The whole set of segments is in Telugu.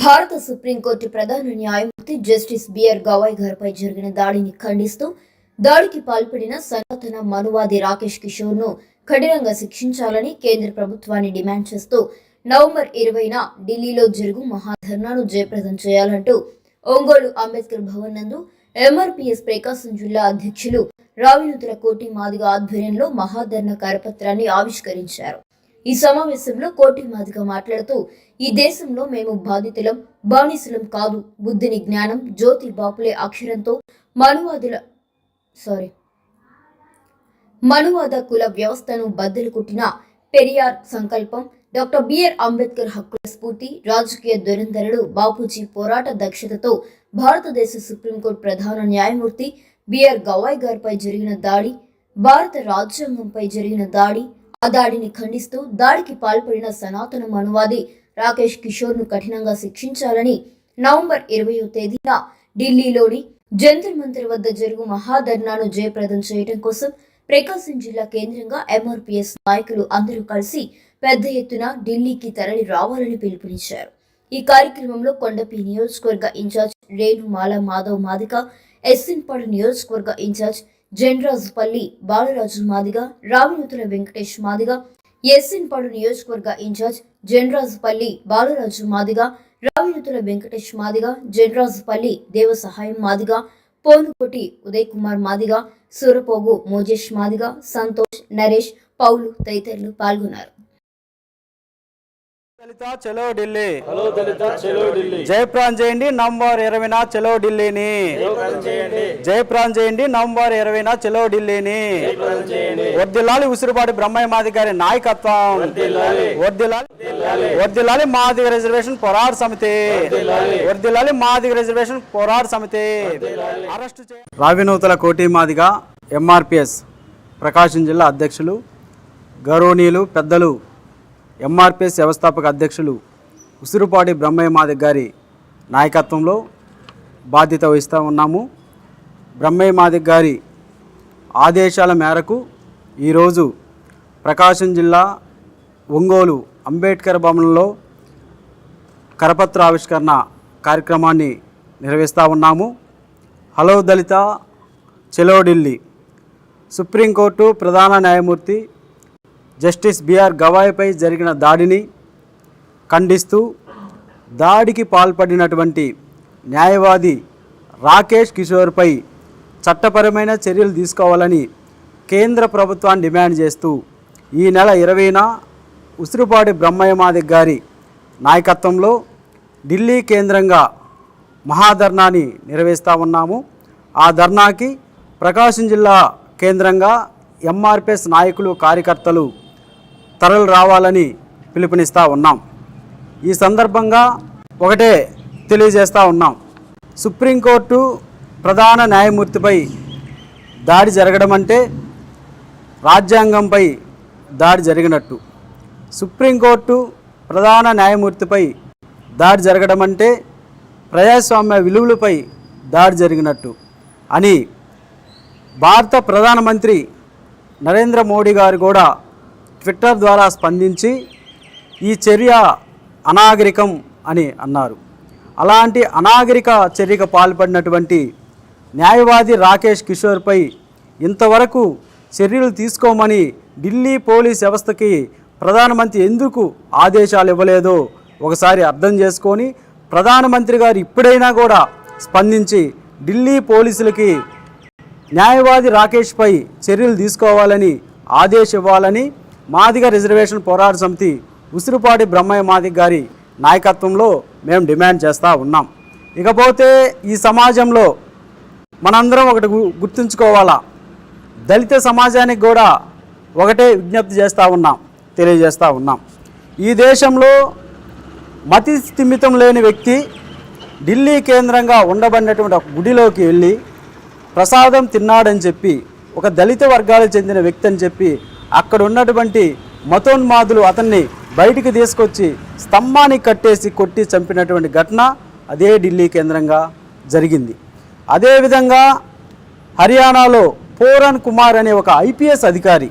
భారత సుప్రీంకోర్టు ప్రధాన న్యాయమూర్తి జస్టిస్ బిఆర్ గవాయ్ గారిపై జరిగిన దాడిని ఖండిస్తూ దాడికి పాల్పడిన సనాతన మనువాది రాకేష్ కిషోర్ను కఠినంగా శిక్షించాలని కేంద్ర ప్రభుత్వాన్ని డిమాండ్ చేస్తూ నవంబర్ ఇరవైన ఢిల్లీలో జరుగు మహాధర్నాను జయప్రదం చేయాలంటూ ఒంగోలు అంబేద్కర్ భవన్ నందు ఎంఆర్పీఎస్ ప్రకాశం జిల్లా అధ్యక్షులు రావినూతుల కోటి మాదిగ ఆధ్వర్యంలో మహాధర్నా కరపత్రాన్ని ఆవిష్కరించారు. ఈ సమావేశంలో కోటి మాదిగ మాట్లాడుతూ ఈ దేశంలో మేము బాధితులం బానిసలం కాదు. బుద్ధిని జ్ఞానం జ్యోతి బాపులే అక్షరంతో మనువాదుల సారీ మనువాద కుల వ్యవస్థను బద్దలు కొట్టిన పెరియార్ సంకల్పం డాక్టర్ బిఆర్ అంబేద్కర్ హక్కుల స్ఫూర్తి రాజకీయ దురంధరుడు బాపూజీ పోరాట దక్షతతో భారతదేశ సుప్రీంకోర్టు ప్రధాన న్యాయమూర్తి బిఆర్ గవాయ్ గారిపై జరిగిన దాడి భారత రాజ్యాంగంపై జరిగిన దాడి ఆ దాడిని ఖండిస్తూ దాడికి పాల్పడిన సనాతన మనువాది రాకేష్ కిషోర్ను కఠినంగా శిక్షించాలని నవంబర్ ఇరవయో తేదీన ఢిల్లీలోని జంతర్ మంతర్ వద్ద జరుగు మహాధర్నాను జయప్రదం చేయడం కోసం ప్రకాశం జిల్లా కేంద్రంగా ఎంఆర్పీఎస్ నాయకులు అందరూ కలిసి పెద్ద ఎత్తున ఢిల్లీకి తరలి రావాలని పిలుపునిచ్చారు. ఈ కార్యక్రమంలో కొండపి నియోజకవర్గ ఇన్ఛార్జ్ రేణుమాల మాధవ్ మాదిక ఎస్ఎన్పాడు నియోజకవర్గ ఇన్ఛార్జ్ జనరాజుపల్లి బాలరాజు మాదిగ రావినూతుల వెంకటేష్ మాదిగ ఎస్ఎన్పాడు నియోజకవర్గ ఇన్ఛార్జ్ జనరాజుపల్లి బాలరాజు మాదిగ రావినూతుల వెంకటేష్ మాదిగ జనరాజుపల్లి దేవసహాయం సహాయం మాదిగ పోనుకోటి ఉదయ్ కుమార్ మాదిగ సూరపోగు మోజేష్ మాదిగ సంతోష్ నరేష్ పౌలు తదితరులు పాల్గొన్నారు. దళిత చలో ఢిల్లీ. హలో దళిత చెలో ఢిల్లీ. జయప్రాన్ చేయండి నంబర్ ఇరవైన చలో ఢిల్లీని. జయప్రాన్ చేయండి నంబర్ ఇరవైన చలో ఢిల్లీని. వర్దిల్లాలి ఉసిరిపాటి బ్రహ్మయ్య మాది గారి నాయకత్వం వర్ధిల్లాలి. వర్దిల్లాలి వర్దిల్లాలి మాదిగ రిజర్వేషన్ పోరాట సమితి. వర్దిల్లాలి మాదిగ రిజర్వేషన్ పోరాట సమితి. అరెస్టు రావినూతల కోటి మాదిగ ఎంఆర్పిఎస్ ప్రకాశం జిల్లా అధ్యక్షులు గౌరవనీయులు పెద్దలు ఎంఆర్పిఎస్ వ్యవస్థాపక అధ్యక్షులు ఉసిరుపాటి బ్రహ్మయ్య మాదిక్ గారి నాయకత్వంలో బాధ్యత వహిస్తూ ఉన్నాము. బ్రహ్మయ్య మాదిక్ గారి ఆదేశాల మేరకు ఈరోజు ప్రకాశం జిల్లా ఒంగోలు అంబేద్కర్ భవనంలో కరపత్ర ఆవిష్కరణ కార్యక్రమాన్ని నిర్వహిస్తూ ఉన్నాము. హలో దళిత చెలో ఢిల్లీ. సుప్రీంకోర్టు ప్రధాన న్యాయమూర్తి జస్టిస్ బిఆర్ గవాయ్పై జరిగిన దాడిని ఖండిస్తూ దాడికి పాల్పడినటువంటి న్యాయవాది రాకేష్ కిషోర్పై చట్టపరమైన చర్యలు తీసుకోవాలని కేంద్ర ప్రభుత్వాన్ని డిమాండ్ చేస్తూ ఈ నెల ఇరవైన ఉసిరిపాటి బ్రహ్మయ్య మాదిక్ గారి నాయకత్వంలో ఢిల్లీ కేంద్రంగా మహాధర్నాని నిర్వహిస్తూ ఉన్నాము. ఆ ధర్నాకి ప్రకాశం జిల్లా కేంద్రంగా ఎంఆర్పిఎస్ నాయకులు కార్యకర్తలు తరలి రావాలని పిలుపునిస్తూ ఉన్నాం. ఈ సందర్భంగా ఒకటే తెలియజేస్తూ ఉన్నాం. సుప్రీంకోర్టు ప్రధాన న్యాయమూర్తిపై దాడి జరగడం అంటే రాజ్యాంగంపై దాడి జరిగినట్టు. సుప్రీంకోర్టు ప్రధాన న్యాయమూర్తిపై దాడి జరగడం అంటే ప్రజాస్వామ్య విలువలపై దాడి జరిగినట్టు అని భారత ప్రధానమంత్రి నరేంద్ర మోడీ గారు కూడా ట్విట్టర్ ద్వారా స్పందించి ఈ చర్య అనాగరికం అని అన్నారు. అలాంటి అనాగరిక చర్యకు పాల్పడినటువంటి న్యాయవాది రాకేష్ కిషోర్పై ఇంతవరకు చర్యలు తీసుకోమని ఢిల్లీ పోలీస్ వ్యవస్థకి ప్రధానమంత్రి ఎందుకు ఆదేశాలు ఇవ్వలేదో ఒకసారి అర్థం చేసుకొని ప్రధానమంత్రి గారు ఇప్పుడైనా కూడా స్పందించి ఢిల్లీ పోలీసులకి న్యాయవాది రాకేష్పై చర్యలు తీసుకోవాలని ఆదేశం ఇవ్వాలని మాదిగ రిజర్వేషన్ పోరాట సమితి ఉసిరిపాటి బ్రహ్మయ్య మాదిగ గారి నాయకత్వంలో మేము డిమాండ్ చేస్తూ ఉన్నాం. ఇకపోతే ఈ సమాజంలో మనందరం ఒకటి గు- గుర్తుంచుకోవాలా? దళిత సమాజానికి కూడా ఒకటే విజ్ఞప్తి చేస్తూ ఉన్నాం తెలియజేస్తూ ఉన్నాం. ఈ దేశంలో మతి స్థిమితం లేని వ్యక్తి ఢిల్లీ కేంద్రంగా ఉండబడినటువంటి ఒక గుడిలోకి వెళ్ళి ప్రసాదం తిన్నాడని చెప్పి ఒక దళిత వర్గాలకు చెందిన వ్యక్తి అని చెప్పి అక్కడ ఉన్నటువంటి మతోన్మాదులు అతన్ని బయటికి తీసుకొచ్చి స్తంభానికి కట్టేసి కొట్టి చంపినటువంటి ఘటన అదే ఢిల్లీ కేంద్రంగా జరిగింది. అదేవిధంగా హర్యానాలో పూరన్ కుమార్ అనే ఒక ఐపీఎస్ అధికారి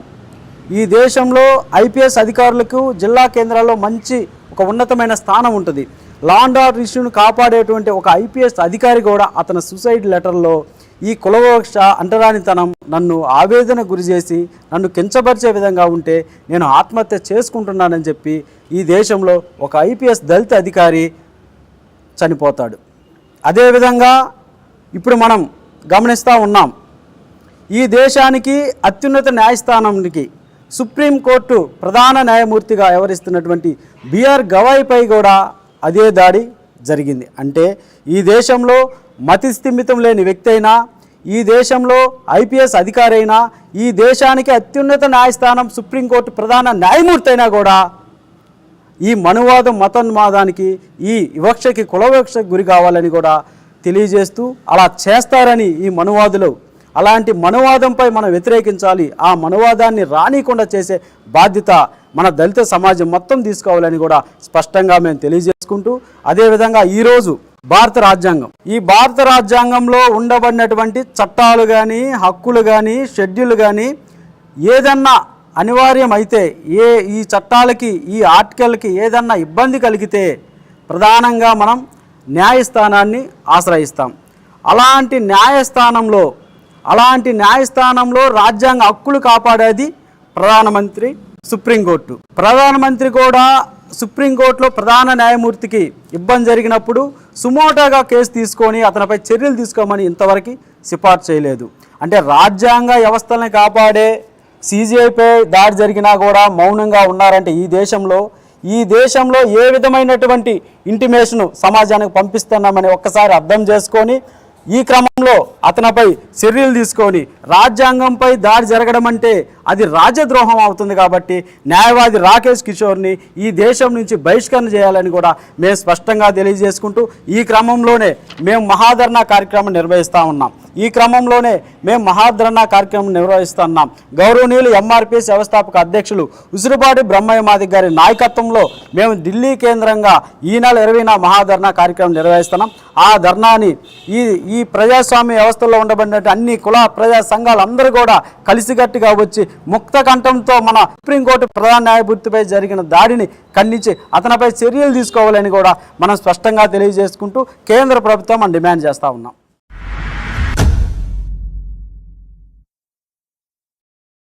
ఈ దేశంలో ఐపీఎస్ అధికారులకు జిల్లా కేంద్రాల్లో మంచి ఒక ఉన్నతమైన స్థానం ఉంటుంది. లాండ్ ఆర్డర్ ఇష్యూను కాపాడేటువంటి ఒక ఐపీఎస్ అధికారి కూడా అతని సూసైడ్ లెటర్లో ఈ కులవక్ష అంటరానితనం నన్ను ఆవేదన గురి చేసి నన్ను కించపరిచే విధంగా ఉంటే నేను ఆత్మహత్య చేసుకుంటున్నానని చెప్పి ఈ దేశంలో ఒక ఐపీఎస్ దళిత అధికారి చనిపోతాడు. అదేవిధంగా ఇప్పుడు మనం గమనిస్తూ ఉన్నాం. ఈ దేశానికి అత్యున్నత న్యాయస్థానానికి సుప్రీంకోర్టు ప్రధాన న్యాయమూర్తిగా వ్యవహరిస్తున్నటువంటి బిఆర్ గవాయిపై కూడా అదే దాడి జరిగింది. అంటే ఈ దేశంలో మతిస్థిమితం లేని వ్యక్తి అయినా ఈ దేశంలో ఐపీఎస్ అధికారి అయినా ఈ దేశానికి అత్యున్నత న్యాయస్థానం సుప్రీంకోర్టు ప్రధాన న్యాయమూర్తి అయినా కూడా ఈ మనువాదం మతోన్మాదానికి ఈ వివక్షకి కులవివక్షకు గురి కావాలని కూడా తెలియజేస్తూ అలా చేస్తారని ఈ మనువాదులు. అలాంటి మనువాదంపై మనం వ్యతిరేకించాలి. ఆ మనువాదాన్ని రానికుండా చేసే బాధ్యత మన దళిత సమాజం మొత్తం తీసుకోవాలని కూడా స్పష్టంగా మేము తెలియజేసుకుంటూ అదేవిధంగా ఈరోజు భారత రాజ్యాంగం. ఈ భారత రాజ్యాంగంలో ఉండబడినటువంటి చట్టాలు కానీ హక్కులు కానీ షెడ్యూల్ కానీ ఏదన్నా అనివార్యం అయితే ఏ ఈ చట్టాలకి ఈ ఆర్టికల్కి ఏదన్నా ఇబ్బంది కలిగితే ప్రధానంగా మనం న్యాయస్థానాన్ని ఆశ్రయిస్తాం. అలాంటి న్యాయస్థానంలో అలాంటి న్యాయస్థానంలో రాజ్యాంగ హక్కులు కాపాడేది ప్రధానమంత్రి సుప్రీంకోర్టు. ప్రధానమంత్రి కూడా సుప్రీంకోర్టులో ప్రధాన న్యాయమూర్తికి ఇబ్బంది జరిగినప్పుడు సుమోటాగా కేసు తీసుకొని అతనిపై చర్యలు తీసుకోమని ఇంతవరకు సిఫార్సు చేయలేదు. అంటే రాజ్యాంగ వ్యవస్థలను కాపాడే సీజీఐపై దాడి జరిగినా కూడా మౌనంగా ఉన్నారంటే ఈ దేశంలో ఈ దేశంలో ఏ విధమైనటువంటి ఇంటిమేషను సమాజానికి పంపిస్తున్నామని ఒక్కసారి అర్థం చేసుకొని ఈ క్రమంలో అతనిపై చర్యలు తీసుకొని రాజ్యాంగంపై దాడి జరగడం అంటే అది రాజద్రోహం అవుతుంది కాబట్టి న్యాయవాది రాకేష్ కిషోర్ని ఈ దేశం నుంచి బహిష్కరణ చేయాలని కూడా మేము స్పష్టంగా తెలియజేసుకుంటూ ఈ క్రమంలోనే మేము మహాధరణ కార్యక్రమం నిర్వహిస్తూ ఉన్నాం. ఈ క్రమంలోనే మేము మహాధరణ కార్యక్రమం నిర్వహిస్తున్నాం గౌరవనీయులు ఎంఆర్పిఎస్ వ్యవస్థాపక అధ్యక్షులు ఉసిరిపాటి బ్రహ్మయ్య మాది గారి నాయకత్వంలో మేము ఢిల్లీ కేంద్రంగా ఈ నెల ఇరవైన మహాధరణ కార్యక్రమం నిర్వహిస్తున్నాం. ఆ ధర్నాని ఈ ఈ ప్రజాస్వామ్య వ్యవస్థలో ఉండబడినట్టు అన్ని కుల ప్రజా సంఘాలు అందరూ కూడా కలిసికట్టుగా వచ్చి ముక్త కంఠంతో మన సుప్రీంకోర్టు ప్రధాన న్యాయమూర్తిపై జరిగిన దాడిని ఖండించి అతనిపై చర్యలు తీసుకోవాలని కూడా మనం స్పష్టంగా తెలియజేసుకుంటూ కేంద్ర ప్రభుత్వం మనం డిమాండ్ చేస్తూ ఉన్నాం.